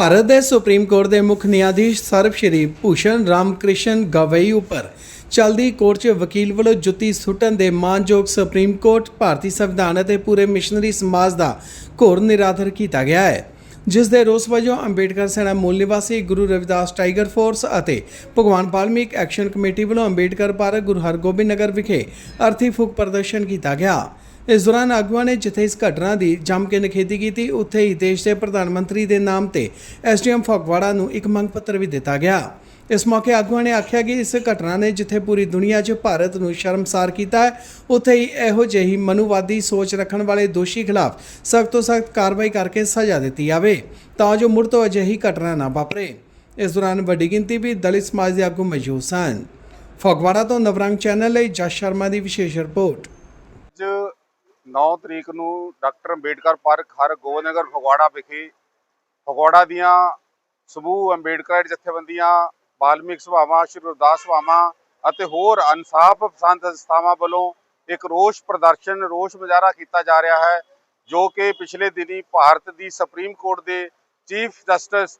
ਭਾਰਤ ਦੇ supreme court ਦੇ ਮੁੱਖ ਨਿਆਧੀਸ਼ ਸਰਬ ਸ਼੍ਰੀ ਭੂਸ਼ਣ ਰਾਮਕ੍ਰਿਸ਼ਨ ਗਵਈ ਉੱਪਰ ਚਲਦੀ ਕੋਰਟ 'ਚ ਵਕੀਲ ਵੱਲੋਂ ਜੁੱਤੀ ਸੁੱਟਣ ਦੇ ਮਾਨਯੋਗ ਸੁਪਰੀਮ ਕੋਰਟ, ਭਾਰਤੀ ਸੰਵਿਧਾਨ ਅਤੇ ਪੂਰੇ ਮਿਸ਼ਨਰੀ ਸਮਾਜ ਦਾ ਘੋਰ ਨਿਰਾਦਰ ਕੀਤਾ ਗਿਆ ਹੈ, ਜਿਸ ਦੇ ਰੋਸ ਵਜੋਂ ਅੰਬੇਡਕਰ ਸੈਨਾ ਮੂਲ ਨਿਵਾਸੀ ਗੁਰੂ ਰਵਿਦਾਸ ਟਾਈਗਰ ਫੋਰਸ ਅਤੇ ਭਗਵਾਨ ਬਾਲਮੀਕ ਐਕਸ਼ਨ ਕਮੇਟੀ ਵੱਲੋਂ ਅੰਬੇਡਕਰ ਪਾਰਕ ਗੁਰੂ ਹਰਗੋਬਿੰਦ ਨਗਰ ਵਿਖੇ ਅਰਥੀ ਫੂਕ ਪ੍ਰਦਰਸ਼ਨ ਕੀਤਾ ਗਿਆ। ਇਸ ਦੌਰਾਨ ਆਗੂਆਂ ਨੇ ਜਿੱਥੇ ਇਸ ਘਟਨਾ ਦੀ ਜੰਮ ਕੇ ਨਿਖੇਧੀ ਕੀਤੀ, ਉੱਥੇ ਹੀ ਦੇਸ਼ ਦੇ ਪ੍ਰਧਾਨ ਮੰਤਰੀ ਦੇ ਨਾਮ ਤੇ ਐਸਡੀਐਮ ਫਗਵਾੜਾ ਨੂੰ ਇੱਕ ਮੰਗ ਪੱਤਰ ਵੀ ਦਿੱਤਾ ਗਿਆ। ਇਸ ਮੌਕੇ ਆਗੂਆਂ ਨੇ ਆਖਿਆ ਕਿ ਇਸ ਘਟਨਾ ਨੇ ਜਿੱਥੇ ਪੂਰੀ ਦੁਨੀਆ 'ਚ ਭਾਰਤ ਨੂੰ ਸ਼ਰਮਸਾਰ ਕੀਤਾ ਹੈ, ਉੱਥੇ ਹੀ ਇਹੋ ਜਿਹੀ ਮਨੂਵਾਦੀ ਸੋਚ ਰੱਖਣ ਵਾਲੇ ਦੋਸ਼ੀ ਖਿਲਾਫ ਸਖਤ ਤੋਂ ਸਖਤ ਕਾਰਵਾਈ ਕਰਕੇ ਸਜ਼ਾ ਦਿੱਤੀ ਜਾਵੇ, ਤਾਂ ਜੋ ਮੁੜ ਤੋਂ ਅਜਿਹੀ ਘਟਨਾ ਨਾ ਵਾਪਰੇ। ਇਸ ਦੌਰਾਨ ਵੱਡੀ ਗਿਣਤੀ ਵੀ ਦਲਿਤ ਸਮਾਜ ਦੇ ਆਗੂ ਮੌਜੂਦ ਸਨ। ਫਗਵਾੜਾ ਤੋਂ ਨਵਰੰਗ ਚੈਨਲ ਲਈ ਜਸ ਸ਼ਰਮਾ ਦੀ ਵਿਸ਼ੇਸ਼ ਰਿਪੋਰਟ। ਅੱਜ 9 ਤਰੀਕ ਨੂੰ ਡਾਕਟਰ ਅੰਬੇਡਕਰ ਪਾਰਕ ਹਰ ਗੋਬਿੰਦਨਗਰ ਫਗਵਾੜਾ ਵਿਖੇ ਫਗਵਾੜਾ ਦੀਆਂ ਸਮੂਹ ਅੰਬੇਡਕਰ ਜਥੇਬੰਦੀਆਂ, ਬਾਲਮਿਕ ਸਭਾਵਾਂ, ਸ਼੍ਰੀ ਗੁਰਦਾਸ ਸਭਾਵਾਂ ਅਤੇ ਹੋਰ ਇਨਸਾਫ ਪਸੰਦ ਸੰਸਥਾਵਾਂ ਵੱਲੋਂ ਇੱਕ ਰੋਸ ਪ੍ਰਦਰਸ਼ਨ, ਰੋਸ ਮੁਜ਼ਾਹਰਾ ਕੀਤਾ ਜਾ ਰਿਹਾ ਹੈ, ਜੋ ਕਿ ਪਿਛਲੇ ਦਿਨੀ ਭਾਰਤ ਦੀ ਸੁਪਰੀਮ ਕੋਰਟ ਦੇ ਚੀਫ ਜਸਟਿਸ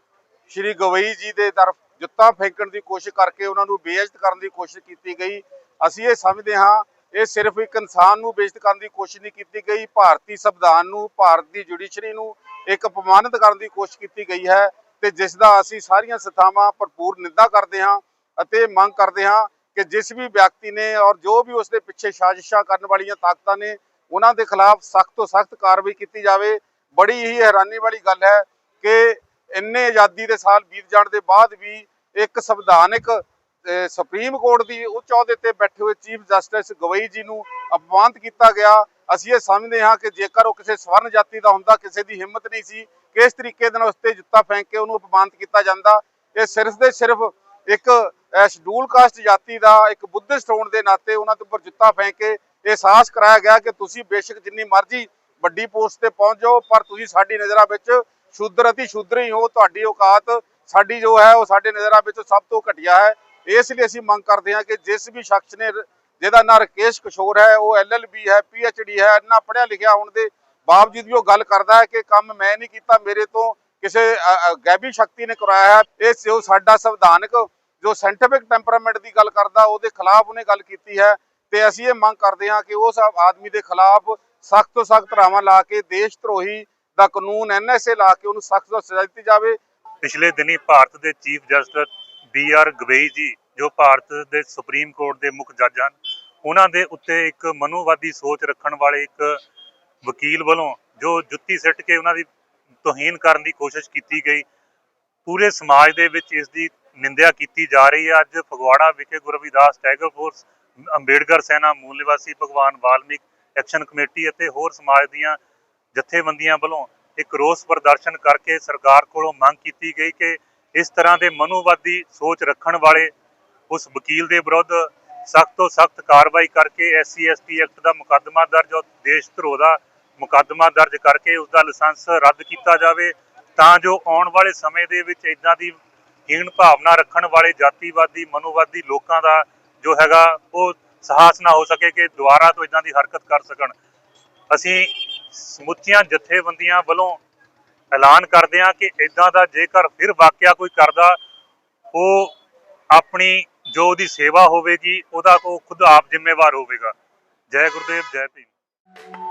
ਸ਼੍ਰੀ ਗਵਈ ਜੀ ਦੇ ਤਰਫ ਜੁੱਤਾ ਫੇਂਕਣ ਦੀ ਕੋਸ਼ਿਸ਼ ਕਰਕੇ ਉਹਨਾਂ ਨੂੰ ਬੇਇੱਜ਼ਤ ਕਰਨ ਦੀ ਕੋਸ਼ਿਸ਼ ਕੀਤੀ ਗਈ। ਅਸੀਂ ਇਹ ਸਮਝਦੇ ਹਾਂ ਇਹ ਸਿਰਫ ਇੱਕ ਇਨਸਾਨ ਨੂੰ ਬੇਇੱਜ਼ਤ ਕਰਨ ਦੀ ਕੋਸ਼ਿਸ਼ ਨਹੀਂ ਕੀਤੀ ਗਈ, ਭਾਰਤੀ ਸੰਵਿਧਾਨ ਨੂੰ, ਭਾਰਤ ਦੀ ਜੁਡੀਸ਼ਰੀ ਨੂੰ ਇੱਕ ਅਪਮਾਨਿਤ ਕਰਨ ਦੀ ਕੋਸ਼ਿਸ਼ ਕੀਤੀ ਗਈ ਹੈ ਤੇ ਜਿਸ ਦਾ ਅਸੀਂ ਸਾਰੀਆਂ ਸਥਾਵਾਂ ਭਰਪੂਰ ਨਿੰਦਾ ਕਰਦੇ ਹਾਂ ਅਤੇ ਮੰਗ ਕਰਦੇ ਹਾਂ ਕਿ ਜਿਸ ਵੀ ਵਿਅਕਤੀ ਨੇ ਔਰ ਜੋ ਵੀ ਉਸ ਦੇ ਪਿੱਛੇ ਸਾਜ਼ਿਸ਼ਾਂ ਕਰਨ ਵਾਲੀਆਂ ਤਾਕਤਾਂ ਨੇ, ਉਹਨਾਂ ਦੇ ਖਿਲਾਫ ਸਖਤ ਤੋਂ ਸਖਤ ਕਾਰਵਾਈ ਕੀਤੀ ਜਾਵੇ। ਬੜੀ ਹੀ ਹੈਰਾਨੀ ਵਾਲੀ ਗੱਲ ਹੈ ਕਿ ਇੰਨੇ ਆਜ਼ਾਦੀ ਦੇ ਸਾਲ ਬੀਤ ਜਾਣ ਦੇ ਬਾਅਦ ਵੀ ਇੱਕ ਸੰਵਿਧਾਨਿਕ ਸੁਪਰੀਮ ਕੋਰਟ ਦੀ ਉੱਚ ਅਹੁਦੇ ਤੇ ਬੈਠੇ ਹੋਏ ਚੀਫ ਜਸਟਿਸ ਗਵਈ ਜੀ ਨੂੰ ਅਪਮਾਨਿਤ ਕੀਤਾ ਗਿਆ। ਅਸੀਂ ਇਹ ਸਮਝਦੇ ਹਾਂ ਕਿ ਜੇਕਰ ਉਹ ਕਿਸੇ ਸਵਰਨ ਜਾਤੀ ਦਾ ਹੁੰਦਾ, ਕਿਸੇ ਦੀ ਹਿੰਮਤ ਨਹੀਂ ਸੀ, ਕਿਸ ਤਰੀਕੇ ਦੇ ਨਾਲ ਉਸ ਤੇ ਜੁੱਤਾ ਫੈਂਕ ਕੇ ਉਹਨੂੰ ਅਪਮਾਨਿਤ ਕੀਤਾ ਜਾਂਦਾ, ਇਹ ਸਿਰਫ ਦੇ ਸਿਰਫ ਇੱਕ ਸ਼ਡਿਊਲ ਕਾਸਟ ਜਾਤੀ ਦਾ ਇੱਕ ਬੁੱਧਿਸਟ ਹੋਣ ਦੇ ਨਾਤੇ ਉਹਨਾਂ ਦੇ ਉੱਪਰ ਜੁੱਤਾ ਫੈਂਕ ਕੇ ਅਹਿਸਾਸ ਕਰਾਇਆ ਗਿਆ ਕਿ ਤੁਸੀਂ ਬੇਸ਼ੱਕ ਜਿੰਨੀ ਮਰਜ਼ੀ ਵੱਡੀ ਪੋਸਟ ਤੇ ਪਹੁੰਚ ਜਾਓ, ਪਰ ਤੁਸੀਂ ਸਾਡੀ ਨਜ਼ਰਾਂ ਵਿੱਚ ਸ਼ੂਦਰ ਅਤੇ ਸ਼ੂਦਰ ਹੀ ਹੋ, ਤੁਹਾਡੀ ਔਕਾਤ ਸਾਡੀ ਜੋ ਹੈ, ਉਹ ਸਾਡੇ ਨਜ਼ਰਾਂ ਵਿੱਚ ਸਭ ਤੋਂ ਘਟੀਆ ਹੈ। ਇਸ ਲਈ ਅਸੀਂ ਮੰਗ ਕਰਦੇ ਹਾਂ ਕਿ ਜਿਸ ਵੀ ਸ਼ਖਸ ਨੇ ਜਿਹਦਾ ਨਾਂ ਰਕੇਸ਼ ਕਿਸ਼ੋਰ ਹੈ, ਉਹ ਐਲਐਲਬੀ ਹੈ, ਪੀਐਚਡੀ ਹੈ, ਇੰਨਾ ਪੜ੍ਹਿਆ ਲਿਖਿਆ ਹੋਣ ਦੇ ਬਾਵਜੂਦ ਵੀ ਉਹ ਗੱਲ ਕਰਦਾ ਹੈ ਕਿ ਕੰਮ ਮੈਂ ਨਹੀਂ ਕੀਤਾ, ਮੇਰੇ ਤੋਂ ਕਿਸੇ ਗੈਬੀ ਸ਼ਕਤੀ ਨੇ ਕਰਾਇਆ ਹੈ, ਇਹ ਜੋ ਸਾਡਾ ਸੰਵਿਧਾਨਕ ਜੋ ਸਾਇੰਟੀਫਿਕ ਟੈਂਪਰਾਮੈਂਟ ਦੀ ਗੱਲ ਕਰਦਾ, ਉਹਦੇ ਖਿਲਾਫ ਉਹਨੇ ਗੱਲ ਕੀਤੀ ਹੈ ਤੇ ਅਸੀਂ ਇਹ ਮੰਗ ਕਰਦੇ ਹਾਂ ਕਿ ਉਸ ਆਦਮੀ ਦੇ ਖਿਲਾਫ ਸਖਤ ਤੋਂ ਸਖਤ ਧਾਰਾਵਾਂ ਲਾ ਕੇ ਦੇਸ਼ ਧਰੋਹੀ ਦਾ ਕਾਨੂੰਨ ਐਨਐਸਏ ਲਾ ਕੇ ਉਹਨੂੰ ਸਖਤ ਤੋਂ ਸਜ਼ਾ ਦਿੱਤੀ ਜਾਵੇ। ਪਿਛਲੇ ਦਿਨੀ ਭਾਰਤ ਦੇ chief justice B R Gavai ji, ਜੋ ਭਾਰਤ ਦੇ ਸੁਪਰੀਮ ਕੋਰਟ ਦੇ ਮੁੱਖ ਜੱਜ ਹਨ, ਉਹਨਾਂ ਦੇ ਉੱਤੇ ਇੱਕ ਮਨੋਵਾਦੀ ਸੋਚ ਰੱਖਣ ਵਾਲੇ ਇੱਕ ਵਕੀਲ ਵੱਲੋਂ ਜੋ ਜੁੱਤੀ ਸਿੱਟ ਕੇ ਉਹਨਾਂ ਦੀ ਤੋਹੀਨ ਕਰਨ ਦੀ ਕੋਸ਼ਿਸ਼ ਕੀਤੀ ਗਈ, ਪੂਰੇ ਸਮਾਜ ਦੇ ਵਿੱਚ ਇਸ ਦੀ ਨਿੰਦਿਆ ਕੀਤੀ ਜਾ ਰਹੀ ਹੈ। ਅੱਜ ਫਗਵਾੜਾ ਵਿਖੇ ਗੁਰੂ ਰਵਿਦਾਸ ਟੈਗਰ ਫੋਰਸ, ਅੰਬੇਡਕਰ ਸੈਨਾ, ਮੂਲ ਨਿਵਾਸੀ ਭਗਵਾਨ ਵਾਲਮੀਕ ਐਕਸ਼ਨ ਕਮੇਟੀ ਅਤੇ ਹੋਰ ਸਮਾਜ ਦੀਆਂ ਜਥੇਬੰਦੀਆਂ ਵੱਲੋਂ ਇੱਕ ਰੋਸ ਪ੍ਰਦਰਸ਼ਨ ਕਰਕੇ ਸਰਕਾਰ ਕੋਲੋਂ ਮੰਗ ਕੀਤੀ ਗਈ ਕਿ ਇਸ ਤਰ੍ਹਾਂ ਦੇ ਮਨੋਵਾਦੀ ਸੋਚ ਰੱਖਣ ਵਾਲੇ ਉਸ ਵਕੀਲ ਦੇ ਵਿਰੁੱਧ ਸਖਤ ਤੋਂ ਸਖਤ ਕਾਰਵਾਈ ਕਰਕੇ ਐਸਸੀ, ਐਸਟੀ ਐਕਟ ਦਾ ਮੁਕੱਦਮਾ ਦਰਜ ਔਰ ਦੇਸ਼ ਧਰੋਹ ਦਾ ਮੁਕੱਦਮਾ ਦਰਜ ਕਰਕੇ ਉਸ ਦਾ ਲਾਇਸੈਂਸ ਰੱਦ ਕੀਤਾ ਜਾਵੇ ਤਾਂ ਜੋ ਆਉਣ ਵਾਲੇ ਸਮੇਂ ਦੇ ਵਿੱਚ ਇਦਾਂ ਦੀ ਹੀਣ ਭਾਵਨਾ ਰੱਖਣ ਵਾਲੇ ਜਾਤੀਵਾਦੀ, ਮਨੋਵਾਦੀ ਲੋਕਾਂ ਦਾ ਜੋ ਹੈਗਾ ਉਹ ਸਾਹਸ ਨਾ ਹੋ ਸਕੇ ਕਿ ਦੁਬਾਰਾ ਤੋਂ ਇਦਾਂ ਦੀ ਹਰਕਤ ਕਰ ਸਕਣ। ਅਸੀਂ ਸਮੁੱਚੀਆਂ ਜਥੇਬੰਦੀਆਂ ਵੱਲੋਂ ਐਲਾਨ ਕਰਦੇ ਹਾਂ ਕਿ ਇਦਾਂ ਦਾ ਜੇਕਰ ਫਿਰ ਵਾਕਿਆ ਕੋਈ ਕਰਦਾ, ਉਹ ਆਪਣੀ ਜੋ ਉਹਦੀ ਸੇਵਾ ਹੋਵੇਗੀ, ਉਹਦਾ ਉਹ ਖੁਦ ਆਪ ਜ਼ਿੰਮੇਵਾਰ ਹੋਵੇਗਾ। ਜੈ ਗੁਰਦੇਵ, ਜੈ ਭੀਮ।